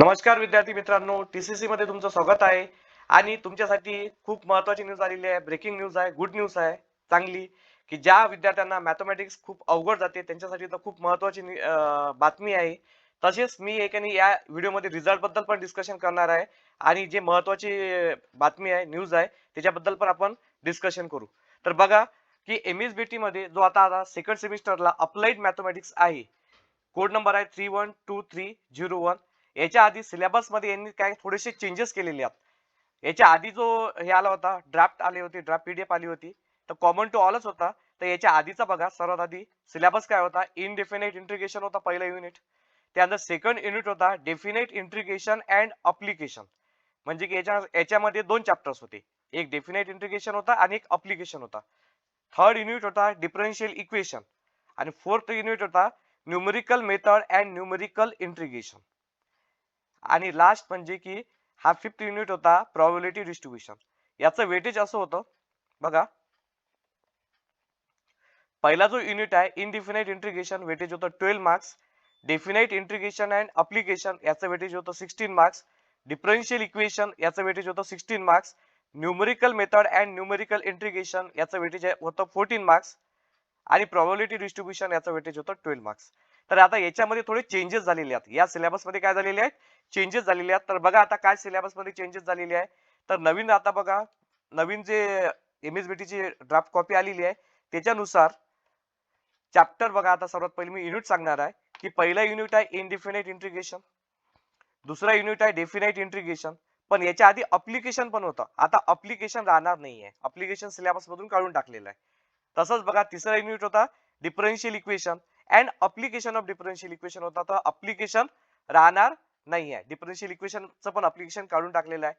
नमस्कार विद्यार्थी मित्रांनो टीसीसी मध्ये तुमचं स्वागत आहे. आणि तुमच्यासाठी खूप महत्वाची न्यूज आलेली आहे. ब्रेकिंग न्यूज आहे गुड न्यूज आहे चांगली. की ज्या विद्यार्थ्यांना मॅथमॅटिक्स खूप अवघड जाते त्यांच्यासाठी तर खूप महत्वाची बातमी आहे. तसेच मी एकाने या व्हिडिओमध्ये रिझल्टबद्दल पण डिस्कशन करणार आहे. आणि जे महत्वाची बातमी आहे न्यूज आहे त्याच्याबद्दल पण आपण डिस्कशन करू. तर बघा की एम एस बी टी मध्ये जो आता आता सेकंड सेमिस्टरला अप्लाइड मॅथमॅटिक्स आहे. कोड नंबर आहे three one two three zero one याच्या आधी सिलेबसमध्ये यांनी काय थोडेसे चेंजेस केलेले आहेत. याच्या आधी जो हे आला होता ड्राफ्ट आली होती ड्राफ्ट पीडीएफ आली होती तर कॉमन टू ऑलच होता. तर याच्या आधीचा बघा सर्वात आधी सिलेबस काय होता? इनडेफिनेट इंट्रिगेशन होता पहिला युनिट त्यानंतर सेकंड युनिट होता डेफिनेट इंट्रिगेशन अँड अप्लिकेशन म्हणजे की याच्या याच्यामध्ये दोन चॅप्टर्स होते. एक डेफिनेट इंट्रिगेशन होता आणि एक अप्लिकेशन होता. थर्ड युनिट होता डिफरन्शियल इक्वेशन आणि फोर्थ युनिट होता numerical method and numerical integration आणि लास्ट म्हणजे की हा फिफ्थ युनिट होता प्रॉबिलिटी डिस्ट्रीब्युशन याचं वेटेज असं होतं बघा. पहिला जो युनिट आहे इनडिफिनाइट इंट्रिगेशन वेटेज होतं twelve marks definite integration and application याचं वेटेज होतं सिक्स्टीन मार्क्स डिफरन्शियल इक्वेशन याचं वेटेज होतं sixteen marks numerical method and numerical integration याचं वेटेज होतं फोर्टीन मार्क्स आणि प्रॉबिलिटी डिस्ट्रीब्युशन याचं वेटेज होतं ट्वेल्व मार्क्स तर आता याच्यामध्ये थोडे चेंजेस झालेले आहेत. या सिलेबसमध्ये काय झालेले आहेत? चेंजेस झालेले आहेत. तर बघा आता काय सिलेबसमध्ये चेंजेस झालेले आहे. तर नवीन आता बघा नवीन जे एम एस ची ड्राफ्ट कॉपी आलेली आहे त्याच्यानुसार चॅप्टर बघा आता सर्वात पहिले मी युनिट सांगणार आहे की पहिला युनिट आहे इनडिफिनाईट इंट्रिगेशन दुसरा युनिट आहे डेफिनाईट इंट्रिगेशन पण याच्या आधी अप्लिकेशन पण होतं. आता अप्लिकेशन राहणार नाहीये. अप्लिकेशन सिलेबस मधून काढून टाकलेलं आहे. तसंच बघा तिसरा युनिट होता differential equation and application of differential equation होता तर अप्लिकेशन राहणार नाही आहे डिफरन्शियल इक्वेशनचं पण अप्लिकेशन काढून टाकलेलं आहे.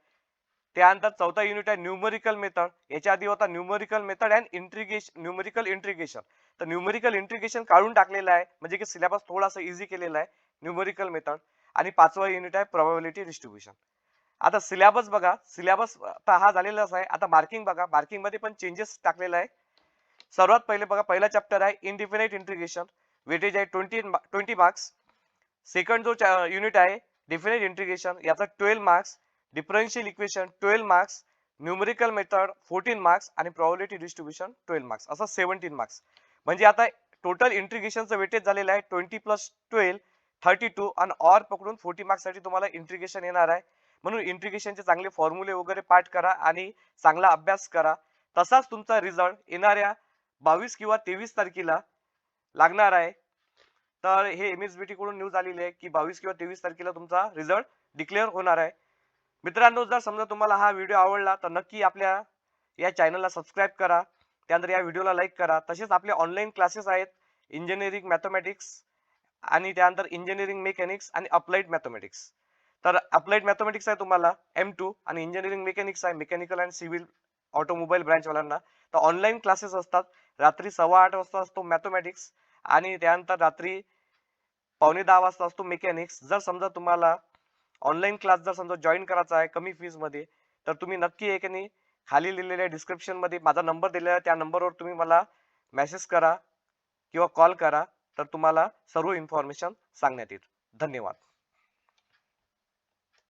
त्यानंतर चौथा युनिट आहे न्यूमरिकल मेथड याच्या आधी होता numerical method and integration numerical integration तर न्यूमरिकल इंट्रिगेशन काढून टाकलेलं आहे. म्हणजे की सिलेबस थोडासा इझी केलेला आहे. न्यूमरिकल मेथड आणि पाचवा युनिट आहे प्रोबॅबिलिटी डिस्ट्रीब्युशन आता सिलेबस बघा. सिलेबस आता हा झालेलाच आहे. आता मार्किंग बघा. मार्किंगमध्ये पण चेंजेस टाकलेला आहे. सर्वात पहिले बघा पहिला चॅप्टर आहे इनडिफिनाइट इंट्रिगेशन वेटेज आहे ट्वेंटी ट्वेंटी मार्क्स सेकंड जो युनिट आहे डिफिनेट इंटिग्रेशन याचा twelve marks differential equation twelve marks numerical method fourteen marks आणि प्रॉबिलिटी डिस्ट्रीब्युशन ट्वेल्व मार्क्स असं सेव्हन्टीन मार्क्स म्हणजे आता टोटल इंट्रिगेशनचं वेटेज झालेलं आहे twenty plus twelve thirty two आणि ऑर पकडून फोर्टी मार्क्ससाठी तुम्हाला इंट्रिगेशन येणार आहे. म्हणून इंट्रिगेशनचे चांगले फॉर्म्युले वगैरे पाठ करा आणि चांगला अभ्यास करा. तसाच तुमचा रिझल्ट येणाऱ्या बावीस किंवा तेवीस तारखेला लागणार आहे. तर हे एम एस बी टी कडून न्यूज आलेली आहे की बावीस किंवा तेवीस तारखेला तुमचा रिझल्ट डिक्लेअर होणार आहे. मित्रांनो जर समजा तुम्हाला हा व्हिडिओ आवडला तर नक्की आपल्या या चॅनलला सबस्क्राईब करा. त्यानंतर या व्हिडिओला लाईक करा. तसेच आपले ऑनलाईन क्लासेस आहेत इंजिनिअरिंग मॅथमॅटिक्स आणि त्यानंतर इंजिनिअरिंग मेकॅनिक्स आणि अप्लाइड मॅथमॅटिक्स तर अप्लाइड मॅथमॅटिक्स आहे तुम्हाला एम टू आणि इंजिनिअरिंग मेकॅनिक्स आहे मेकॅनिकल अँड सिव्हिल ऑटोमोबाईल ब्रँचवाल्यांना तर ऑनलाईन क्लासेस असतात. रात्री सव्वा आठ वाजता असतो मॅथमॅटिक्स आणि त्यानंतर रात्री पावणे दहा वाजता असतो मेकॅनिक्स जर समजा तुम्हाला ऑनलाईन क्लास जर समजा जॉईन करायचा आहे कमी फीजमध्ये तर तुम्ही नक्की एकाने खाली लिहिलेल्या डिस्क्रिप्शनमध्ये माझा नंबर दिलेला आहे. त्या नंबरवर तुम्ही मला मेसेज करा किंवा कॉल करा तर तुम्हाला सर्व इन्फॉर्मेशन सांगण्यात येईल. धन्यवाद.